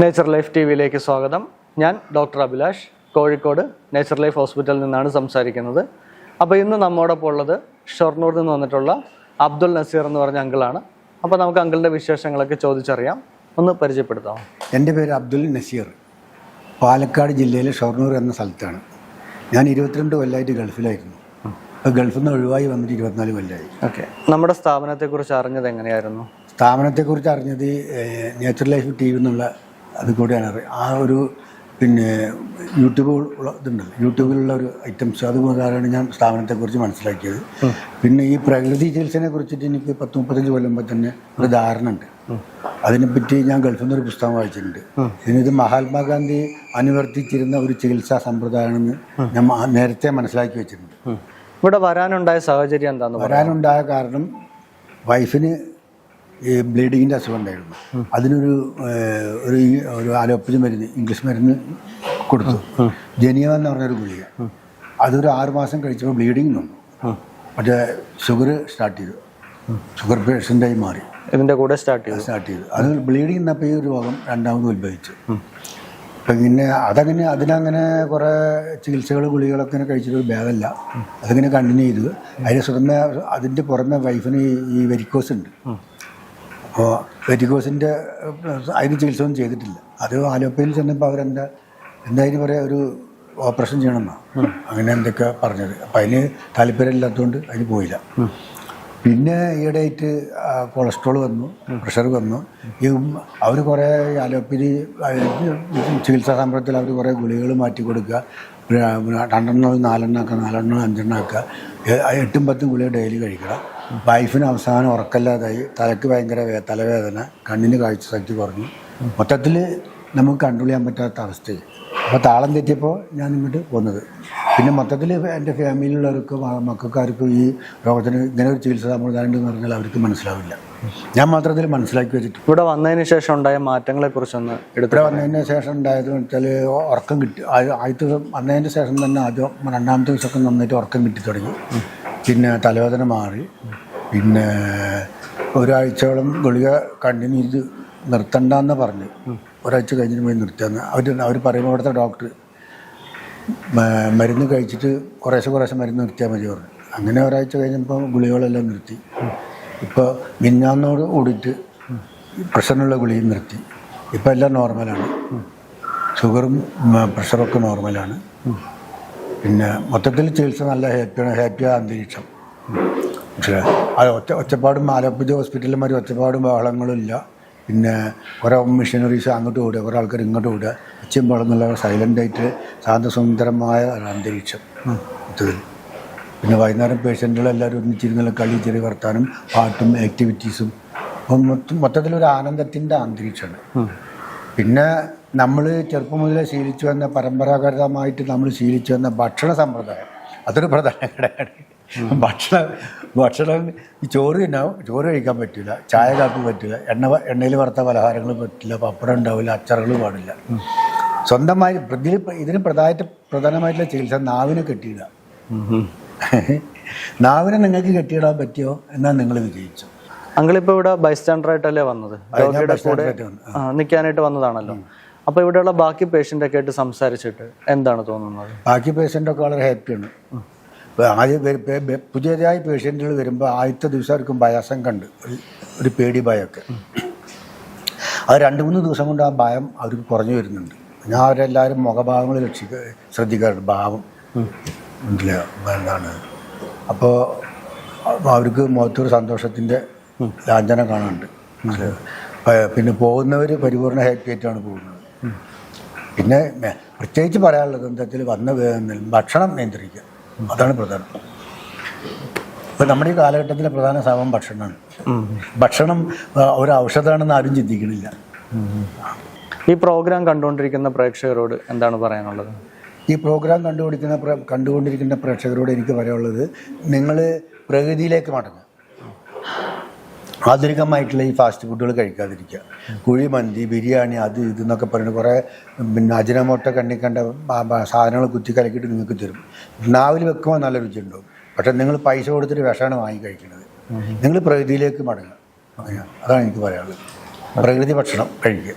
Nature life T വിയിലേക്ക് സ്വാഗതം. ഞാൻ doctor Abhilash Kozhikode nature life ഹോസ്പിറ്റലിൽ നിന്നാണ് സംസാരിക്കുന്നത്. അപ്പോൾ ഇന്ന് നമ്മോടൊപ്പം ഉള്ളത് ഷൊർണൂരിൽ നിന്ന് വന്നിട്ടുള്ള അബ്ദുൽ നസീർ എന്ന് പറഞ്ഞ അങ്കിളാണ്. അപ്പോൾ നമുക്ക് അങ്കിളിന്റെ വിശേഷങ്ങളൊക്കെ ചോദിച്ചറിയാം. ഒന്ന് പരിചയപ്പെടുത്താം എന്റെ പേര് അബ്ദുൽ നസീർ. പാലക്കാട് ജില്ലയിലെ ഷൊർണൂർ എന്ന സ്ഥലത്താണ്. ഞാൻ ഇരുപത്തിരണ്ട് കൊല്ലമായിട്ട് ഗൾഫിലായിരുന്നു. അപ്പോൾ ഗൾഫിൽ നിന്ന് ഒഴിവായി വന്നിട്ട് ഇരുപത്തിനാല് കൊല്ലമായി ഓക്കെ. നമ്മുടെ സ്ഥാപനത്തെക്കുറിച്ച് അറിഞ്ഞത് എങ്ങനെയായിരുന്നു? സ്ഥാപനത്തെക്കുറിച്ച് അറിഞ്ഞത് നേച്ചർ ലൈഫ് ടി വി എന്നുള്ള അത് കൂടെയാണ് അറിയുക ആ ഒരു പിന്നെ യൂട്യൂബ് ഉള്ള ഇതുണ്ടല്ലോ. യൂട്യൂബിലുള്ള ഒരു ഐറ്റംസ്. അത് കാരണം ഞാൻ സ്ഥാപനത്തെക്കുറിച്ച് മനസ്സിലാക്കിയത്. പിന്നെ ഈ പ്രകൃതി ചികിത്സനെ കുറിച്ചിട്ട് എനിക്ക് പത്ത് മുപ്പത്തഞ്ച് കൊല്ലം മുമ്പ് തന്നെ ഒരു ധാരണ ഉണ്ട്. അതിനെപ്പറ്റി ഞാൻ ഗൾഫിൽ നിന്നൊരു ഒരു പുസ്തകം വായിച്ചിട്ടുണ്ട്. ഇതിനിത് മഹാത്മാഗാന്ധി അനുവർത്തിച്ചിരുന്ന ഒരു ചികിത്സാ സമ്പ്രദായമാണെന്ന് ഞാൻ നേരത്തെ മനസ്സിലാക്കി വെച്ചിട്ടുണ്ട്. ഇവിടെ വരാനുണ്ടായ സാഹചര്യം എന്താണെന്ന് വരാനുണ്ടായ കാരണം വൈഫിന് ഈ ബ്ലീഡിങ്ങിന്റെ അസുഖം ഉണ്ടായിരുന്നു. അതിനൊരു ഒരു ഒരു അലോപ്പതി മരുന്ന് ഇംഗ്ലീഷ് മരുന്ന് കൊടുത്തു. ജനിയ എന്ന് പറഞ്ഞൊരു ഗുളിക. അതൊരു ആറ് മാസം കഴിച്ചപ്പോൾ ബ്ലീഡിങ് വന്നു. പക്ഷേ ഷുഗർ സ്റ്റാർട്ട് ചെയ്തു. ഷുഗർ പേഷ്യന്റായി മാറി. ഇതിന്റെ കൂടെ സ്റ്റാർട്ട് ചെയ്തു. സ്റ്റാർട്ട് ചെയ്തു. അത് ബ്ലീഡിങ് എന്നപ്പോൾ ഈ ഒരു രോഗം രണ്ടാമത് ഉത്ഭവിച്ചു. അപ്പം പിന്നെ അതങ്ങനെ അതിനങ്ങനെ കുറേ ചികിത്സകൾ ഗുളികളൊക്കെ ഇങ്ങനെ കഴിച്ചിട്ട് ഒരു ഭേദമല്ല അതിങ്ങനെ കണ്ടിന്യൂ ചെയ്തു. അതിന് സ്വന്തം അതിന്റെ പുറമെ വൈഫിന് ഈ വെരിക്കോസ് ഉണ്ട്. അപ്പോൾ വെറ്റിക്കോസിന്റെ അതിന് ചികിത്സ ഒന്നും ചെയ്തിട്ടില്ല. അത് ആലോപ്പയിൽ ചെന്നപ്പോൾ അവരെന്താ എന്തായാലും പറയുക ഒരു ഓപ്പറേഷൻ ചെയ്യണമെന്നാണ് അങ്ങനെ എന്തൊക്കെ പറഞ്ഞത്. അപ്പം അതിന് താല്പര്യമില്ലാത്തതുകൊണ്ട് അതിന് പോയില്ല. പിന്നെ ഈയിടെയായിട്ട് കൊളസ്ട്രോൾ വന്നു പ്രഷർ വന്നു. ഈ അവർ കുറേ അലോപ്പതി ചികിത്സാ സമ്പ്രദത്തിൽ അവർ കുറേ ഗുളികൾ മാറ്റി കൊടുക്കുക. രണ്ടെണ്ണം നാലെണ്ണം ആക്കുക നാലെണ്ണം അഞ്ചെണ്ണം ആക്കുക. എട്ടും പത്തും ഗുളിക ഡെയിലി കഴിക്കണം. വൈഫിന് അവസാനം ഉറക്കല്ലാതായി തലക്ക് ഭയങ്കര തലവേദന കണ്ണിന് കാഴ്ച ശക്തി കുറഞ്ഞു. മൊത്തത്തിൽ നമുക്ക് കൺട്രോൾ ചെയ്യാൻ പറ്റാത്ത അവസ്ഥയായി. അപ്പോൾ താളം തെറ്റിയപ്പോൾ ഞാൻ ഇങ്ങോട്ട് പോന്നത് പിന്നെ മൊത്തത്തിൽ എന്റെ ഫാമിലിയിലുള്ളവർക്കും മക്കൾക്കാർക്കും ഈ രോഗത്തിന് ഇങ്ങനെ ഒരു ചികിത്സ സമ്പ്രദായം എന്ന് പറഞ്ഞാൽ അവർക്ക് മനസ്സിലാവില്ല. ഞാൻ മാത്രത്തിൽ മനസ്സിലാക്കി വെച്ചിട്ട്. ഇവിടെ വന്നതിന് ശേഷം ഉണ്ടായ മാറ്റങ്ങളെ കുറിച്ചൊന്ന് ഇവിടെ വന്നതിന് ശേഷം ഉണ്ടായത് വെച്ചാൽ ഉറക്കം കിട്ടി. ആദ്യത്തെ ദിവസം വന്നതിന് ശേഷം തന്നെ ആദ്യം രണ്ടാമത്തെ ദിവസമൊക്കെ നന്നായിട്ട് ഉറക്കം കിട്ടി തുടങ്ങി. പിന്നെ തലവേദന മാറി. പിന്നെ ഒരാഴ്ചയോളം ഗുളിക കണ്ടിന്യൂ ചെയ്ത് നിർത്തണ്ടെന്ന് പറഞ്ഞു. ഒരാഴ്ച കഴിഞ്ഞിട്ട് പോയി നിർത്തിയെന്ന്. അവർ അവർ പറയുമ്പോൾ അവിടുത്തെ ഡോക്ടർ മരുന്ന് കഴിച്ചിട്ട് കുറേശ്ശെ കുറേശ്ശെ മരുന്ന് നിർത്തിയാൽ മതി പറഞ്ഞു. അങ്ങനെ ഒരാഴ്ച കഴിഞ്ഞപ്പോൾ ഗുളികകളെല്ലാം നിർത്തി. ഇപ്പോൾ മിന്നാന്നോട് കൂടിയിട്ട് പ്രഷറിനുള്ള ഗുളിയും നിർത്തി. ഇപ്പോൾ എല്ലാം നോർമലാണ് ഷുഗറും പ്രഷറും പ്രഷറൊക്കെ നോർമലാണ് പിന്നെ മൊത്തത്തിൽ ചികിത്സ നല്ല ഹാപ്പിയാണ് ഹാപ്പിയായ അന്തരീക്ഷം. പക്ഷേ അത് ഒറ്റ ഒച്ചപ്പാടും ആലപ്പുഴ ഹോസ്പിറ്റലിൽ മാതിരി ഒച്ചപ്പാടും ബഹളങ്ങളും ഇല്ല പിന്നെ കുറേ മിഷനറീസ് അങ്ങോട്ട് ഓടുക കുറേ ആൾക്കാർ ഇങ്ങോട്ട് ഓടുക ഒച്ചയും നല്ല സൈലന്റായിട്ട് ശാന്തസുന്ദരമായ ഒരു അന്തരീക്ഷം. മൊത്തത്തിൽ പിന്നെ വൈകുന്നേരം പേഷ്യന്റുകളെല്ലാവരും ഒന്നിച്ചിരുന്നുള്ള കളി ചെറിയ വർത്താനം പാട്ടും ആക്ടിവിറ്റീസും മൊത്തത്തിലൊരു ആനന്ദത്തിന്റെ അന്തരീക്ഷമാണ്. പിന്നെ നമ്മൾ ചെറുപ്പം മുതലേ ശീലിച്ചു വന്ന പരമ്പരാഗതമായിട്ട് നമ്മൾ ശീലിച്ചു വന്ന ഭക്ഷണ സമ്പ്രദായം. അതൊരു പ്രധാന ഘടകമാണ്. ഭക്ഷണം ഭക്ഷണം ചോറ് ഉണ്ടാവും ചോറ് കഴിക്കാൻ പറ്റില്ല ചായ കാപ്പി പറ്റില്ല എണ്ണ എണ്ണയിൽ വറുത്ത പലഹാരങ്ങൾ പറ്റില്ല പപ്പടം ഉണ്ടാവില്ല. അച്ചാറുകൾ പാടില്ല. സ്വന്തമായി ഇതിൽ ഇതിന് പ്രധാനമായിട്ട് പ്രധാനമായിട്ടുള്ള ചികിത്സ നാവിനെ കെട്ടിയിടുക നാവിനെ നിങ്ങൾക്ക് കെട്ടിയിടാൻ പറ്റിയോ? എന്നാൽ നിങ്ങൾ വിജയിച്ചു അങ്കിളിപ്പോ ഇവിടെ ബൈസ്റ്റാൻഡർ ആയിട്ടല്ലേ വന്നത്. രോഗിയുടെ കൂടെ നിൽക്കാനായിട്ട് വന്നതാണല്ലോ. അപ്പൊ ഇവിടെയുള്ള ബാക്കി പേഷ്യന്റ് ഒക്കെ ആയിട്ട് സംസാരിച്ചിട്ട് എന്താണ് തോന്നുന്നത്? ബാക്കി പേഷ്യന്റ് ഒക്കെ വളരെ ഹാപ്പിയാണ് ആദ്യം പുതിയതായി പേഷ്യന്റുകൾ വരുമ്പോൾ ആദ്യത്തെ ദിവസം അവർക്കും ഭയാസം കണ്ട്. ഒരു- പേടി ഭയമൊക്കെ. അത് രണ്ട് മൂന്ന് ദിവസം കൊണ്ട് ആ ഭയം അവർക്ക് കുറഞ്ഞു വരുന്നുണ്ട്. ഞാൻ അവരെല്ലാവരും മുഖഭാവങ്ങൾ രക്ഷിക്ക ശ്രദ്ധിക്കാറുണ്ട്. ഭാവം. എന്താണ്? അപ്പോൾ അവർക്ക് മുഖത്തൊരു സന്തോഷത്തിന്റെ ലാഞ്ചന കാണാനുണ്ട്. പിന്നെ പോകുന്നവർ പരിപൂർണ ഹാപ്പി ആയിട്ടാണ് പോകുന്നത്. പിന്നെ പ്രത്യേകിച്ച് പറയാനുള്ളത് എന്താ വന്ന ഭക്ഷണം നിയന്ത്രിക്കുക. അതാണ് പ്രധാനം. ഇപ്പം നമ്മുടെ ഈ കാലഘട്ടത്തിലെ പ്രധാന സാധനം ഭക്ഷണമാണ്. ഭക്ഷണം ഒരു ഔഷധമാണെന്ന് ആരും ചിന്തിക്കണില്ല. ഈ പ്രോഗ്രാം കണ്ടുകൊണ്ടിരിക്കുന്ന പ്രേക്ഷകരോട് എന്താണ് പറയാനുള്ളത്? ഈ പ്രോഗ്രാം കണ്ടുപിടിക്കുന്ന കണ്ടുകൊണ്ടിരിക്കുന്ന പ്രേക്ഷകരോട് എനിക്ക് പറയാനുള്ളത് നിങ്ങൾ പ്രകൃതിയിലേക്ക് മടങ്ങുക. ആധുനികമായിട്ടുള്ള ഈ ഫാസ്റ്റ് ഫുഡുകൾ കഴിക്കാതിരിക്കുക. കുഴിമന്തി ബിരിയാണി അത് ഇത് എന്നൊക്കെ പറയുന്നത് കുറേ പിന്നെ അജിനമോട്ട കണ്ണി കണ്ട സാധനങ്ങൾ കുത്തി കലക്കിയിട്ട് നിങ്ങൾക്ക് തരും. നാവിൽ വെക്കുമ്പോൾ നല്ല രുചി ഉണ്ടാവും പക്ഷെ നിങ്ങൾ പൈസ കൊടുത്തിട്ട് വിഷമാണ് വാങ്ങി കഴിക്കുന്നത്. നിങ്ങൾ പ്രകൃതിയിലേക്ക് മടങ്ങുക. അതാണ് എനിക്ക് പറയാനുള്ളത്. പ്രകൃതി ഭക്ഷണം കഴിക്കുക.